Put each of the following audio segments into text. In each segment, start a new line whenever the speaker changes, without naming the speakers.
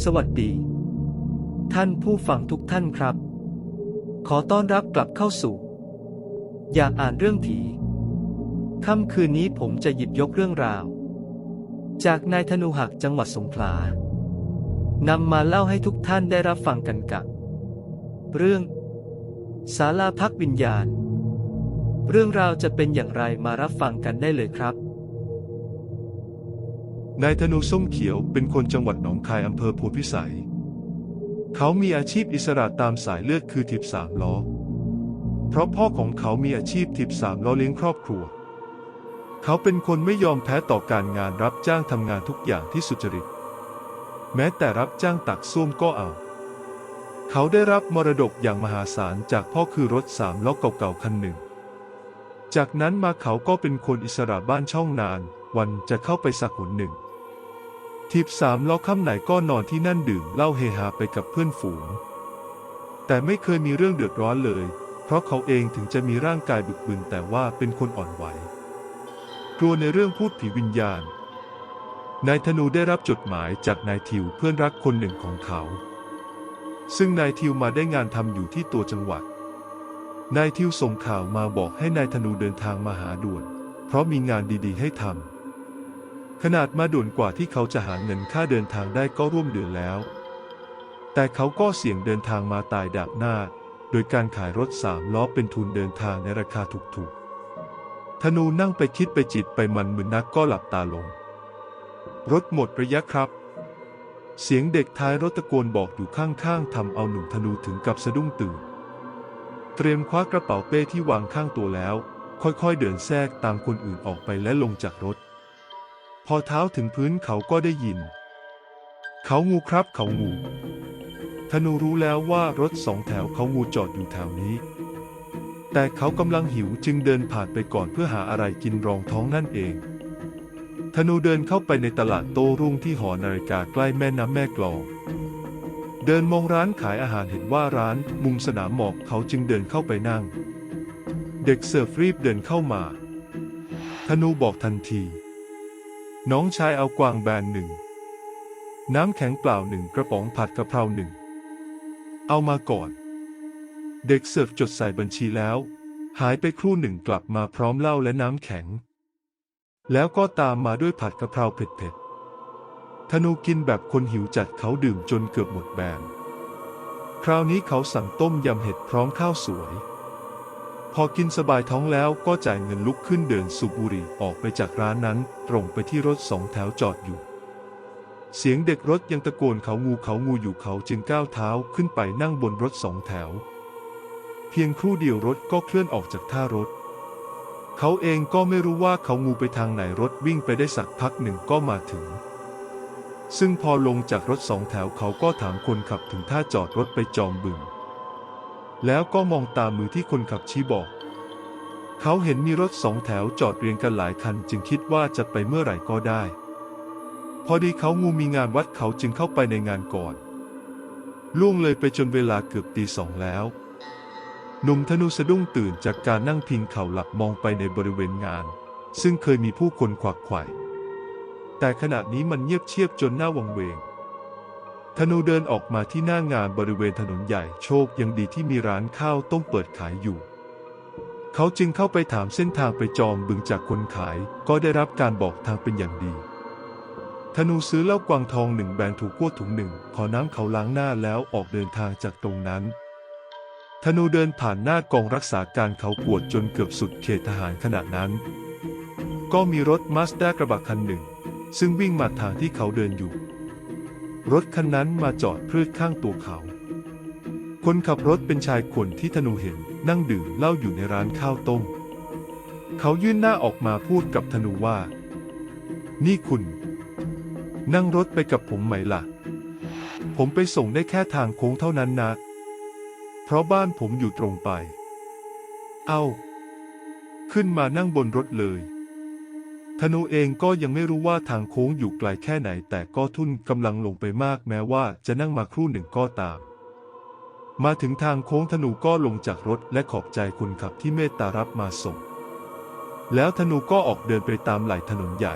สวัสดี ท่านผู้ฟังทุกท่านครับ ขอต้อนรับกลับเข้าสู่ อยากอ่านเรื่องผีค่ำคืนนี้ผมจะหยิบยกเรื่องราว จากนายธนูหักจังหวัดสงขลานำมาเล่าให้ทุกท่านได้รับฟังกันกับ เรื่องศาลาพักวิญญาณ เรื่องราวจะเป็นอย่างไรมารับฟังกันได้เลยครับ
นายธนูส้มเขียวเป็นคนจังหวัดหนองคายอำเภอโพธิพิสัย เขามีอาชีพอิสระตามสายเลือดคือทิบสามล้อ เพราะพ่อของเขามีอาชีพทิบสามล้อเลี้ยงครอบครัว เขาเป็นคนไม่ยอมแพ้ต่อการงานรับจ้างทำงานทุกอย่างที่สุจริต แม้แต่รับจ้างตักส้วมก็เอา เขาได้รับมรดกอย่างมหาศาลจากพ่อคือรถสามล้อเก่าๆคันหนึ่ง จากนั้นมาเขาก็เป็นคนอิสระบ้านช่องนาน วันจะเข้าไปสักหนหนึ่ง ทิปสามล้อค่ำไหนก็นอนที่นั่นดื่มเหล้าเฮฮาไปกับเพื่อนฝูง แต่ไม่เคยมีเรื่องเดือดร้อนเลย เพราะเขาเองถึงจะมีร่างกายบึกบึนแต่ว่าเป็นคนอ่อนไหว กลัวในเรื่องพูดผีวิญญาณ นายธนูได้รับจดหมายจากนายทิวเพื่อนรักคนหนึ่งของเขา ซึ่งนายทิวมาได้งานทำอยู่ที่ตัวจังหวัด นายทิวส่งข่าวมาบอกให้นายธนูเดินทางมาหาด่วน เพราะมีงานดีๆ ให้ทำ ขนาดมาด่วนกว่าที่เขาจะหาเงินค่าเดินทางได้ก็ร่วมเดือนแล้ว แต่เขาก็เสี่ยงเดินทางมาตายดักหน้า โดยการขายรถสามล้อเป็นทุนเดินทางในราคาถูกๆธนูนั่งไปคิดไปจิตไปมันมึนนักก็หลับตาลง รถหมดระยะครับ เสียงเด็กท้ายรถตะโกนบอกอยู่ข้างๆทำเอาหนุ่มธนูถึงกับสะดุ้งตื่น เตรียมคว้ากระเป๋าเป้ที่วางข้างตัวแล้ว ค่อยๆเดินแทรกตามคนอื่นออกไปและลงจากรถ อเท้าถึงพื้นเขาก็ได้ยิน เขางูครับเขางู ธนูรู้แล้วว่ารถสองแถวเขางูจอดอยู่แถวนี้ แต่เขากำลังหิวจึงเดินผ่านไปก่อนเพื่อหาอะไรกินรองท้องนั่นเอง ธนูเดินเข้าไปในตลาดโต้รุ่งที่หอนาฬิกาใกล้แม่น้ำแม่กลอง เดินมองร้านขายอาหารเห็นว่าร้านมุมสนามหมอบเขาจึงเดินเข้าไปนั่ง เด็กเสิร์ฟรีบเดินเข้ามา ธนูบอกทันที น้องชายเอากวางแบนหนึ่ง น้ำแข็งเปล่าหนึ่งกระป๋องผัดกะเพราหนึ่ง เอามาก่อน เด็กเสิร์ฟจดใส่บัญชีแล้ว หายไปครู่หนึ่งกลับมาพร้อมเหล้าและน้ำแข็ง แล้วก็ตามมาด้วยผัดกะเพราเผ็ดๆธนูกินแบบคนหิวจัดเขาดื่มจนเกือบหมดแบน คราวนี้เขาสั่งต้มยำเห็ดพร้อมข้าวสวย พอกินสบายท้องแล้วก็จ่ายเงินลุกขึ้นเดินสูบบุหรี่ออกไปจากร้านนั้น ตรงไปที่รถสองแถวจอดอยู่ เสียงเด็กรถยังตะโกนเขางูเขางูอยู่เขาจึงก้าวเท้าขึ้นไปนั่งบนรถสองแถว เพียงครู่เดียวรถก็เคลื่อนออกจากท่ารถ เขาเองก็ไม่รู้ว่าเขางูไปทางไหนรถวิ่งไปได้สักพักหนึ่งก็มาถึง ซึ่งพอลงจากรถสองแถวเขาก็ถามคนขับถึงท่าจอดรถไปจอมบึง แล้วก็มองตามมือที่คนขับชี้บอก เขาเห็นมีรถสองแถวจอดเรียงกันหลายคันจึงคิดว่าจะไปเมื่อไหร่ก็ได้ พอดีเขางูมีงานวัดเขาจึงเข้าไปในงานก่อน ล่วงเลยไปจนเวลาเกือบตีสองแล้ว หนุ่มธนูสะดุ้งตื่นจากการนั่งพิงเข่าหลับมองไปในบริเวณงาน ซึ่งเคยมีผู้คนขวักไขว่แต่ขณะนี้มันเงียบเชียบจนหน้าวังเวง ธนูเดินออกมาที่หน้างานบริเวณถนนใหญ่โชคยังดีที่มีร้านข้าวต้มเปิดขายอยู่ เขาจึงเข้าไปถามเส้นทางไปจอมบึงจากคนขาย ก็ได้รับการบอกทางเป็นอย่างดี ธนูซื้อเหล้ากวางทองหนึ่งแบนถูกกั้วถุงหนึ่ง ขอน้ำเขาล้างหน้าแล้วออกเดินทางจากตรงนั้น ธนูเดินผ่านหน้ากองรักษาการเขาปวดจนเกือบสุดเขตทหารขณะนั้น ก็มีรถมาสด้ากระบะคันหนึ่ง ซึ่งวิ่งมาทางที่เขาเดินอยู่ รถคันนั้นมาจอดพืชข้างตัวเขา คนขับรถเป็นชายคนที่ธนูเห็นนั่งดื่มเหล้าอยู่ในร้านข้าวต้ม เขายื่นหน้าออกมาพูดกับธนูว่า นี่คุณ นั่งรถไปกับผมไหมล่ะ ผมไปส่งได้แค่ทางโค้งเท่านั้นนะ เพราะบ้านผมอยู่ตรงไป เอ้า ขึ้นมานั่งบนรถเลย ธนูเองก็ยังไม่รู้ว่าทางโค้งอยู่ไกลแค่ไหน แต่ก็ทุ่นกำลังลงไปมากแม้ว่าจะนั่งมาครู่หนึ่งก็ตาม มาถึงทางโค้งธนูก็ลงจากรถและขอบใจคนขับที่เมตตารับมาส่ง แล้วธนูก็ออกเดินไปตามไหล่ถนนใหญ่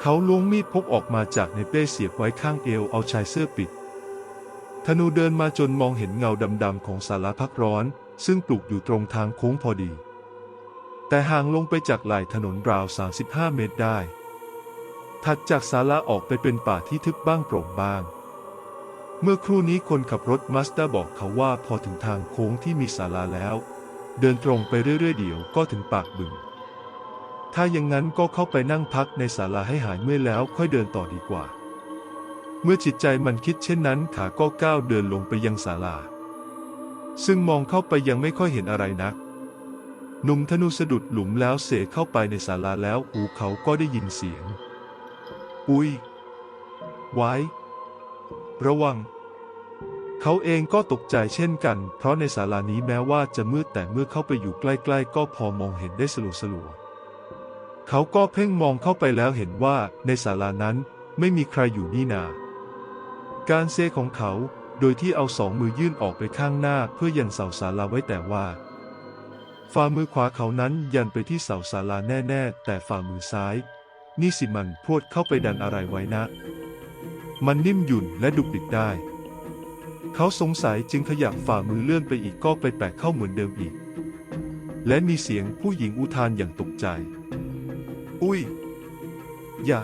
เขาล้วงมีดพกออกมาจากในเป้เสียบไว้ข้างเอวเอาชายเสื้อปิด ธนูเดินมาจนมองเห็นเงาดำๆของศาลาพักร้อน ซึ่งปลูกอยู่ตรงทางโค้งพอดี แต่ห่างลงไปจากไหล่ถนนราว 35 เมตรได้ ถัดจากศาลาออกไปเป็นป่าที่ทึบบ้างโปร่งบ้าง เมื่อครู่นี้คนขับรถมาสด้าบอกเขาว่าพอถึงทางโค้งที่มีศาลาแล้ว เดินตรงไปเรื่อยๆ เดี๋ยวก็ถึงปากบึง ถ้าอย่างนั้นก็เข้าไปนั่งพักในศาลาให้หายเมื่อยแล้วค่อยเดินต่อดีกว่า เมื่อจิตใจมันคิดเช่นนั้นขาก็ก้าวเดินลงไปยังศาลา ซึ่งมองเข้าไปยังไม่ค่อยเห็นอะไรนัก หนุ่มธนูสะดุดหลุมแล้วเสเข้าไปในศาลาแล้วหูเขาก็ได้ยินเสียง อุ้ย ไว้ ระวัง เขาเองก็ตกใจเช่นกัน เพราะในศาลานี้แม้ว่าจะมืดแต่เมื่อเข้าไปอยู่ใกล้ๆ ก็พอมองเห็นได้สลัวๆเขาก็เพ่งมองเข้าไปแล้วเห็นว่าในศาลานั้นไม่มีใครอยู่นี่นา การเซของเขาโดยที่เอาสองมือยื่นออกไปข้างหน้าเพื่อยันเสาศาลาไว้แต่ว่า ฝ่ามือขวาเขานั้นยันไปที่เสาศาลาแน่ ๆ แต่ฝ่ามือซ้าย นี่สิมันพวดเข้าไปดันอะไรไว้นะ มันนิ่มหยุ่นและดุกดิกได้ เขาสงสัยจึงขยับฝ่ามือเลื่อนไปอีกก็ไปแปะเข้าเหมือนเดิมอีก และมีเสียงผู้หญิงอุทานอย่างตกใจ อุ้ย อย่า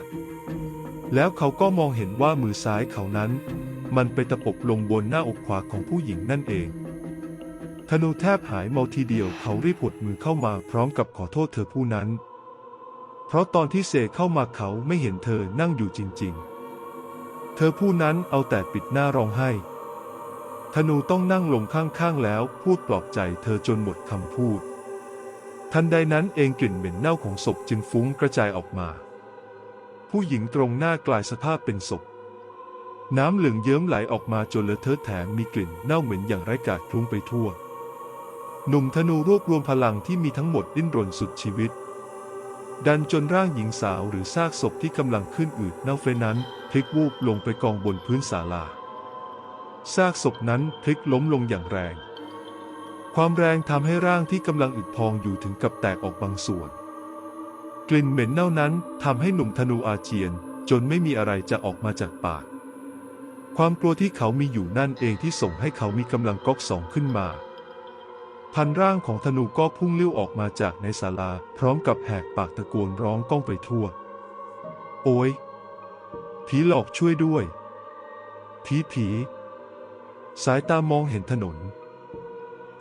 แล้วเขาก็มองเห็นว่ามือซ้ายเขานั้น มันไปตะปบลงบนหน้าอกขวาของผู้หญิงนั่นเอง ธนูแทบหายเมาทีเดียวเขารีบหดมือเข้ามาพร้อมกับขอโทษเธอผู้นั้น เพราะตอนที่เสกเข้ามาเขาไม่เห็นเธอนั่งอยู่จริงๆ เธอผู้นั้นเอาแต่ปิดหน้าร้องไห้ ธนูต้องนั่งลงข้างๆแล้วพูดปลอบใจเธอจนหมดคำพูด ทันใดนั้นเองกลิ่นเหม็นเน่าของศพจึงฟุ้งกระจายออกมา ผู้หญิงตรงหน้ากลายสภาพเป็นศพน้ำเหลืองเยิ้มไหลออกมาจนเลอะเทอะแถมมีกลิ่นเน่าเหม็นอย่างไร้กาจคลุ้งไปทั่ว หนุ่มธนูรวบรวมพลังที่มีทั้งหมดดิ้นรนสุดชีวิต ดันจนร่างหญิงสาวหรือซากศพที่กำลังขึ้นอืดเน่าเฟะนั้นพลิกวูบลงไปกองบนพื้นศาลาซากศพนั้นพลิกล้มลงอย่างแรง ความแรงทำให้ร่างที่กำลังอึดพองอยู่ถึงกับแตกออกบางส่วน กลิ่นเหม็นเน่านั้นทำให้หนุ่มธนูอาเจียน จนไม่มีอะไรจะออกมาจากปาก ความกลัวที่เขามีอยู่นั่นเองที่ส่งให้เขามีกำลังก๊อกสองขึ้นมา พันร่างของธนูก็พุ่งเลี้ยวออกมาจากในศาลา พร้อมกับแหกปากตะโกนร้องก้องไปทั่ว โอ้ย ผีหลอกช่วยด้วย ผีผี สายตามองเห็นถนน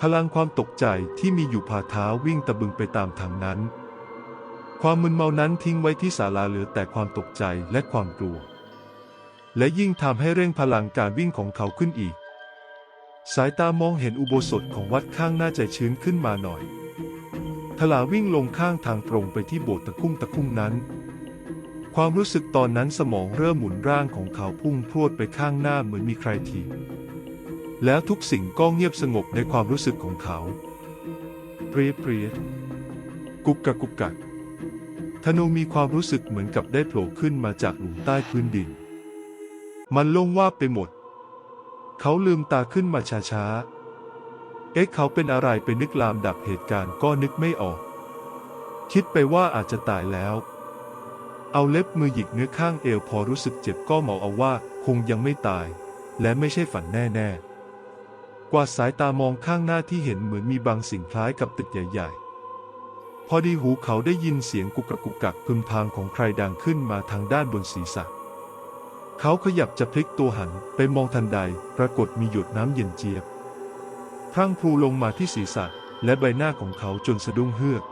พลังความตกใจที่มีอยู่พาเท้าวิ่งตะบึงไปตามทางนั้น ความมึนเมานั้นทิ้งไว้ที่ศาลาเหลือแต่ความตกใจและความกลัว และยิ่งทำให้เร่งพลังการวิ่งของเขาขึ้นอีก สายตามองเห็นอุโบสถของวัดข้างหน้าใจชื้นขึ้นมาหน่อยทลาวิ่งลงข้างทางตรงไปที่โบสถ์ตะคุ่มตะคุ่มนั้น ความรู้สึกตอนนั้นสมองเริ่มหมุนร่างของเขาพุ่งพรวดไปข้างหน้าเหมือนมีใครถีบแล้วทุกสิ่งก็เงียบสงบในความรู้สึกของเขา เปรียเปรียกุกกักกุกกักธนูมีความรู้สึกเหมือนกับได้โผล่ขึ้นมาจากหลุมใต้พื้นดิน มันโล่งว่าไปหมด เขาลืมตาขึ้นมาช้าๆ เอ๊ะเขาเป็นอะไรไปนึกลามดับเหตุการณ์ก็นึกไม่ออก คิดไปว่าอาจจะตายแล้ว เอาเล็บมือหยิกเนื้อข้างเอวพอรู้สึกเจ็บก็หมาเอาว่าคงยังไม่ตาย และไม่ใช่ฝันแน่ๆ กวาดสายตามองข้างหน้าที่เห็นเหมือนมีบางสิ่งคล้ายกับตึกใหญ่ ๆพอดีหูเขาได้ยินเสียงกุกกักกุกกักพึมพางของใครดังขึ้นมาทางด้านบนศีรษะ เขาขยับจะพลิกตัวหันไปมองทันใด ปรากฏมีหยดน้ำเย็นเจี๊ยบพรั่งพรูลงมาที่ศีรษะ และใบหน้าของเขาจนสะดุ้งเฮือก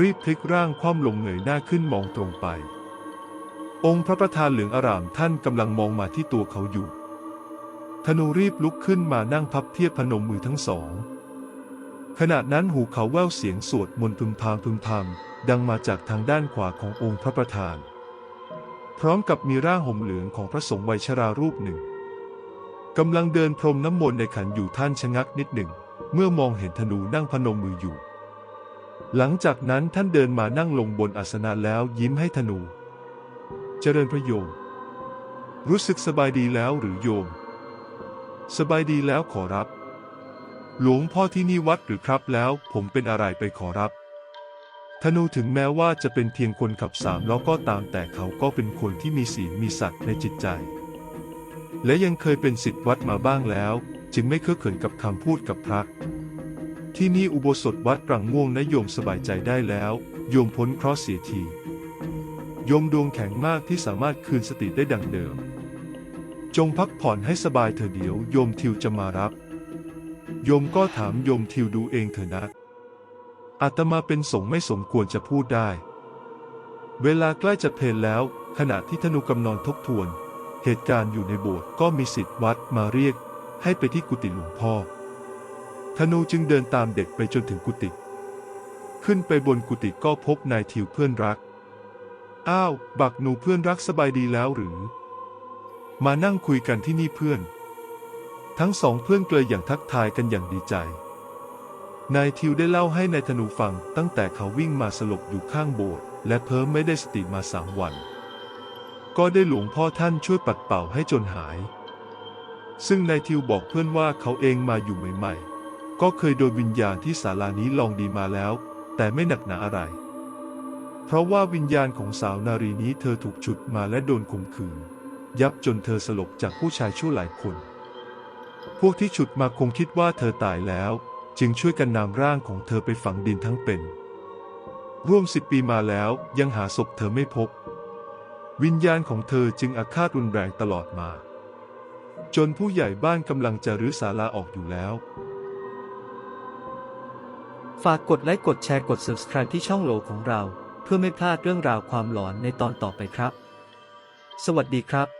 รีบพลิกร่างคว่ำลงเงยหน้าขึ้นมองตรงไป องค์พระประธานเหลืองอารามท่านกำลังมองมาที่ตัวเขาอยู่ ธนูรีบลุกขึ้นมานั่งพับเทียบพนมมือทั้งสอง ขณะนั้นหูเขาแว่วเสียงสวดมนต์พึมพำพึมพำดังมาจากทางด้านขวาขององค์พระประธาน พร้อมกับมีร่างห่มเหลืองของพระสงฆ์วัยชรารูปหนึ่งกำลังเดินพรมน้ำมนต์ในขันอยู่ท่านชะงักนิดหนึ่ง เมื่อมองเห็นธนูนั่งพนมมืออยู่ หลังจากนั้นท่านเดินมานั่งลงบนอาสนะแล้วยิ้มให้ธนู เจริญพระโยม รู้สึกสบายดีแล้วหรือโยม สบายดีแล้วขอรับ หลวงพ่อที่นี่วัดหรือครับแล้วผมเป็นอะไรไปขอรับ ธนูถึงแม้ว่าจะเป็นเพียงคนขับสามล้อก็ตามแต่เขาก็เป็นคนที่มีศีลมีสัตว์ในจิตใจ และยังเคยเป็นศิษย์วัดมาบ้างแล้ว จึงไม่เคอะเขินกับคำพูดกับพระ ที่นี่อุโบสถวัดรังม่วงนะโยมสบายใจได้แล้ว โยมพ้นเคราะห์เสียทีโยมดวงแข็งมากที่สามารถคืนสติได้ดังเดิม จงพักผ่อนให้สบายเถอะเดี๋ยว โยมทิวจะมารับ โยมก็ถามโยมทิวดูเองเถอะนะ อาตมาเป็นสงฆ์ไม่สมควรจะพูดได้ เวลาใกล้จะเพลนแล้ว ขณะที่ธนูกำนอนทบทวน เหตุการณ์อยู่ในโบสถ์ก็มีสิทธิ์วัดมาเรียก ให้ไปที่กุฏิหลวงพ่อ ธนูจึงเดินตามเด็กไปจนถึงกุฏิ ขึ้นไปบนกุฏิก็พบนายทิวเพื่อนรัก อ้าว บักหนูเพื่อนรักสบายดีแล้วหรือ มานั่งคุยกันที่นี่เพื่อน ทั้งสองเพื่อนเกลยอย่างทักทายกันอย่างดีใจ นายทิวได้เล่าให้นายธนูฟังตั้งแต่เขาวิ่งมาสลบอยู่ข้างโบสถ์และเพิ่มไม่ได้สติมาสามวัน ก็ได้หลวงพ่อท่านช่วยปัดเป่าให้จนหาย ซึ่งนายทิวบอกเพื่อนว่าเขาเองมาอยู่ใหม่ๆ ก็เคยโดนวิญญาณที่ศาลานี้ลองดีมาแล้ว แต่ไม่หนักหนาอะไร เพราะว่าวิญญาณของสาวนารีนี้เธอถูกฉุดมาและโดนข่มขืน ยับจนเธอสลบจากผู้ชายชั่วหลายคน พวกที่ฉุดมาคงคิดว่าเธอตายแล้ว จึงช่วยกันนำร่างของเธอไปฝังดินทั้งเป็น ร่วมสิบปีมาแล้วยังหาศพเธอไม่พบ วิญญาณของเธอจึงอาฆาตรุนแรงตลอดมา จนผู้ใหญ่บ้านกำลังจะรื้อศาลาออกอยู่แล้ว
ฝากกดไลค์กดแชร์กด subscribe ที่ช่องโหลของเรา เพื่อไม่พลาดเรื่องราวความหลอนในตอนต่อไปครับ สวัสดีครับ